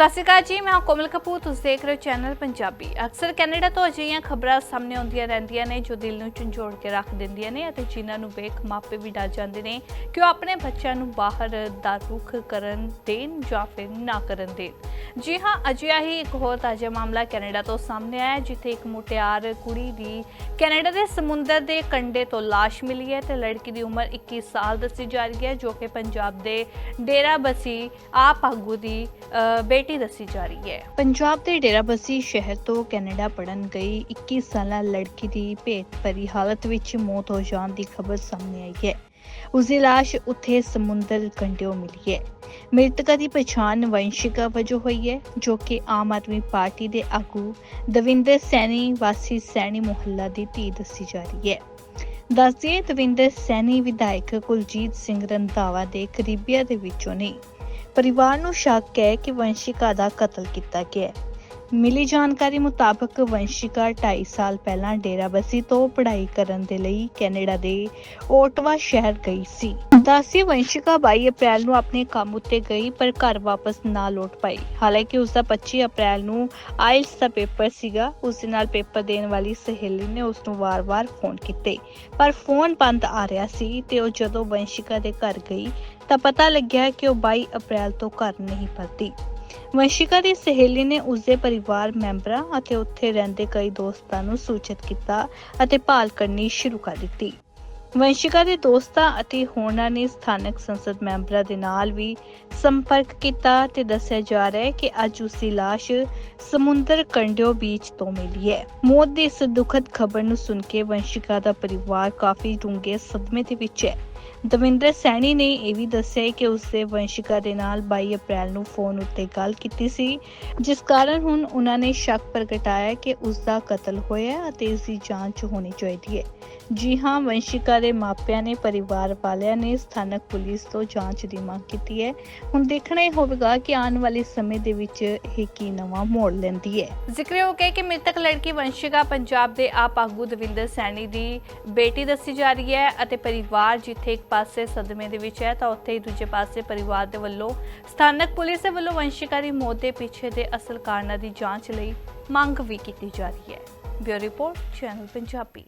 ਸਤਿ ਸ਼੍ਰੀ ਅਕਾਲ ਜੀ, ਮੈਂ ਕੋਮਲ ਕਪੂਰ, ਤੁਸੀਂ ਦੇਖ ਰਹੇ ਹੋ ਚੈਨਲ ਪੰਜਾਬੀ। ਅਕਸਰ ਕੈਨੇਡਾ ਤੋਂ ਅਜਿਹੀਆਂ ਖਬਰਾਂ ਸਾਹਮਣੇ ਆਉਂਦੀਆਂ ਰਹਿੰਦੀਆਂ ਨੇ ਜੋ ਦਿਲ ਨੂੰ ਝੰਜੋੜ ਕੇ ਰੱਖ ਦਿੰਦੀਆਂ ਨੇ ਅਤੇ ਜਿਨ੍ਹਾਂ ਨੂੰ ਵੇਖ ਮਾਪੇ ਵੀ ਡਰ ਜਾਂਦੇ ਨੇ ਕਿ ਉਹ ਆਪਣੇ ਬੱਚਿਆਂ ਨੂੰ ਬਾਹਰ ਦਾ ਰੁਖ ਕਰਨ ਦੇਣ ਜਾਂ ਫਿਰ ਨਾ ਕਰਨ ਦੇਣ। ਜੀ ਹਾਂ, ਅਜਿਹਾ ਹੀ ਇੱਕ ਹੋਰ ਤਾਜ਼ਾ ਮਾਮਲਾ ਕੈਨੇਡਾ ਤੋਂ ਸਾਹਮਣੇ ਆਇਆ ਜਿੱਥੇ ਇੱਕ ਮੁਟਿਆਰ ਕੁੜੀ ਦੀ ਕੈਨੇਡਾ ਦੇ ਸਮੁੰਦਰ ਦੇ ਕੰਢੇ ਤੋਂ ਲਾਸ਼ ਮਿਲੀ ਹੈ ਤੇ ਲੜਕੀ ਦੀ ਉਮਰ 21 ਸਾਲ ਦੱਸੀ ਜਾ ਰਹੀ ਹੈ, ਜੋ ਕਿ ਪੰਜਾਬ ਦੇ ਡੇਰਾ ਬਸੀ ਆਪ ਆਗੂ ਦੀ ਬੇਟੀ ਬੇਟੀ ਦੱਸੀ ਜਾ ਰਹੀ ਹੈ। ਪੰਜਾਬ ਦੇ ਡੇਰਾ ਸ਼ਹਿਰ ਤੋਂ ਕੈਨੇਡਾ ਪੜਨ ਗਈ 21 ਸਾਲਾ ਲੜਕੀ ਦੀ ਭੇਤ ਭਰੀ ਹਾਲਤ ਵਿੱਚ ਮੌਤ ਹੋ ਜਾਣ ਦੀ ਖਬਰ ਸਾਹਮਣੇ ਆਈ ਹੈ। ਉਸ ਦੀ ਲਾਸ਼ ਉੱਥੇ ਸਮੁੰਦਰ ਕੰਢਿਓ ਮਿਲੀ ਹੈ। ਮ੍ਰਿਤਕਾ ਦੀ ਪਛਾਣ ਵੰਸ਼ਿਕਾ ਵਜੋਂ ਹੋਈ ਹੈ, ਜੋ ਕਿ ਆਮ ਆਦਮੀ ਪਾਰਟੀ ਦੇ ਆਗੂ ਦਵਿੰਦਰ ਸੈਣੀ, ਵਾਸੀ ਸੈਣੀ ਮੁਹੱਲਾ ਦੀ ਧੀ ਦੱਸੀ ਜਾ ਰਹੀ ਹੈ। ਦੱਸਦੀਏ ਦਵਿੰਦਰ ਸੈਣੀ ਵਿਧਾਇਕ ਕੁਲਜੀਤ ਸਿੰਘ ਰੰਧਾਵਾ ਦੇ ਕਰੀਬੀਆਂ ਦੇ ਵਿੱਚੋਂ ਨੇ। ਪਰਿਵਾਰ ਨੂੰ ਸ਼ੱਕ ਹੈ ਕਿ ਵੰਸ਼ਿਕਾ ਦਾ ਕਤਲ ਕੀਤਾ ਗਿਆ ਹੈ। ਮਿਲੀ ਜਾਣਕਾਰੀ ਮੁਤਾਬਕ ਵੰਸ਼ਿਕਾ 2.5 ਸਾਲ ਪਹਿਲਾਂ ਡੇਰਾਬੱਸੀ ਤੋਂ ਪੜ੍ਹਾਈ ਕਰਨ ਦੇ ਲਈ ਕੈਨੇਡਾ ਦੇ ਓਟਵਾ ਸ਼ਹਿਰ ਗਈ ਸੀ। ਦੱਸੀ ਵੰਸ਼ਿਕਾ 22 ਅਪ੍ਰੈਲ ਨੂੰ ਆਪਣੇ ਕੰਮ ਉੱਤੇ ਗਈ ਪਰ ਘਰ ਵਾਪਸ ਨਾ ਲੌਟ ਪਾਈ। ਹਾਲਾਂਕਿ ਉਸ ਦਾ 25 ਅਪ੍ਰੈਲ ਨੂੰ ਆਇਲਸ ਦਾ ਪੇਪਰ ਸੀਗਾ। ਉਸ ਦੇ ਨਾਲ ਪੇਪਰ ਦੇਣ ਵਾਲੀ ਸਹੇਲੀ ਨੇ ਉਸ ਨੂੰ ਵਾਰ-ਵਾਰ ਫੋਨ ਕੀਤੇ। ਪਰ ਫੋਨ ਬੰਦ ਆ ਰਿਹਾ ਸੀ ਤੇ ਉਹ ਜਦੋਂ ਵੰਸ਼ਿਕਾ ਦੇ ਘਰ ਗਈ ਤਾਂ ਪਤਾ ਲੱਗਿਆ ਕਿ ਉਹ 22 ਅਪ੍ਰੈਲ ਤੋਂ ਘਰ ਨਹੀਂ ਪਰਤੀ ਵੰਸ਼ਿਕਾ ਦੀ ਸਹੇਲੀ ਨੇ ਉਸਦੇ ਪਰਿਵਾਰ ਮੈਂਬਰਾਂ ਅਤੇ ਉੱਥੇ ਰਹਿੰਦੇ ਕਈ ਦੋਸਤਾਂ ਨੂੰ ਸੂਚਿਤ ਕੀਤਾ ਅਤੇ ਭਾਲ ਕਰਨੀ ਸ਼ੁਰੂ ਕਰ ਦਿੱਤੀ। ਵੰਸ਼ਿਕਾ ਦੇ ਦੋਸਤਾਂ ਅਤੇ ਹੋਰਨਾਂ ਨੇ ਸਥਾਨਕ ਸੰਸਦ ਮੈਂਬਰਾਂ ਦੇ ਨਾਲ ਵੀ ਸੰਪਰਕ ਕੀਤਾ ਤੇ ਦੱਸਿਆ ਜਾ ਰਿਹਾ ਹੈ ਕਿ ਅੱਜ ਉਸ ਦੀ ਲਾਸ਼ ਸਮੁੰਦਰ ਕੰਢਿਓ ਬੀਚ ਤੋਂ ਮਿਲੀ ਹੈ। ਮੌਤ ਦੀ ਇਸ ਦੁਖਦ ਖਬਰ ਨੂੰ ਸੁਣ ਕੇ ਵੰਸ਼ਿਕਾ ਦਾ ਪਰਿਵਾਰ ਕਾਫੀ ਡੂੰਘੇ ਸਦਮੇ ਦੇ ਵਿੱਚ ਹੈ। ਦਵਿੰਦਰ ਸੈਣੀ ਨੇ ਇਹ ਵੀ ਦੱਸਿਆ ਕਿ ਉਸਦੇ ਵੰਸ਼ਿਕਾ ਦੇ ਨਾਲ 22 ਅਪ੍ਰੈਲ ਨੂੰ ਫੋਨ ਉੱਤੇ ਗੱਲ ਕੀਤੀ ਸੀ, ਜਿਸ ਕਾਰਨ ਹੁਣ ਉਹਨਾਂ ਨੇ ਸ਼ੱਕ ਪ੍ਰਗਟਾਇਆ ਕਿ ਉਸ ਕਤਲ ਹੋਇਆ ਹੈ ਅਤੇ ਇਸ ਦੀ ਜਾਂਚ ਹੋਣੀ ਚਾਹੀਦੀ ਹੈ। ਜੀ ਹਾਂ, ਵੰਸ਼ਿਕਾ ਦੇ ਮਾਪਿਆਂ ਨੇ ਪਰਿਵਾਰ ਵਾਲਿਆਂ ਨੇ ਸਥਾਨਕ ਪੁਲਿਸ ਤੋਂ ਜਾਂਚ ਦੀ ਮੰਗ ਕੀਤੀ ਹੈ। ਹੁਣ ਦੇਖਣਾ ਇਹ ਹੋਵੇਗਾ ਕਿ ਆਉਣ ਵਾਲੇ ਸਮੇਂ ਦੇ ਵਿੱਚ ਇਹ ਕੀ ਨਵਾਂ ਮੋੜ ਲੈਂਦੀ ਹੈ। ਜ਼ਿਕਰ ਹੋ ਗਿਆ ਕਿ ਮ੍ਰਿਤਕ ਲੜਕੀ ਵੰਸ਼ਿਕਾ ਪੰਜਾਬ ਦੇ ਆਪ ਆਗੂ ਦਵਿੰਦਰ ਸੈਣੀ ਦੀ ਬੇਟੀ ਦੱਸੀ ਜਾ ਰਹੀ ਹੈ ਅਤੇ ਪਰਿਵਾਰ ਜਿੱਥੇ ਇੱਕ ਪਾਸੇ ਸਦਮੇ ਦੇ ਵਿੱਚ ਹੈ ਤਾਂ ਉੱਥੇ ਹੀ ਦੂਜੇ ਪਾਸੇ ਪਰਿਵਾਰ ਦੇ ਵੱਲੋਂ ਸਥਾਨਕ ਪੁਲਿਸ ਦੇ ਵੱਲੋਂ ਵੰਸ਼ਿਕਾ ਮੌਤ ਦੇ ਪਿੱਛੇ ਦੇ ਅਸਲ ਕਾਰਨਾਂ ਦੀ ਜਾਂਚ ਲਈ ਮੰਗ ਵੀ ਕੀਤੀ ਜਾ ਰਹੀ ਹੈ। Bureau report, channel Punjabi.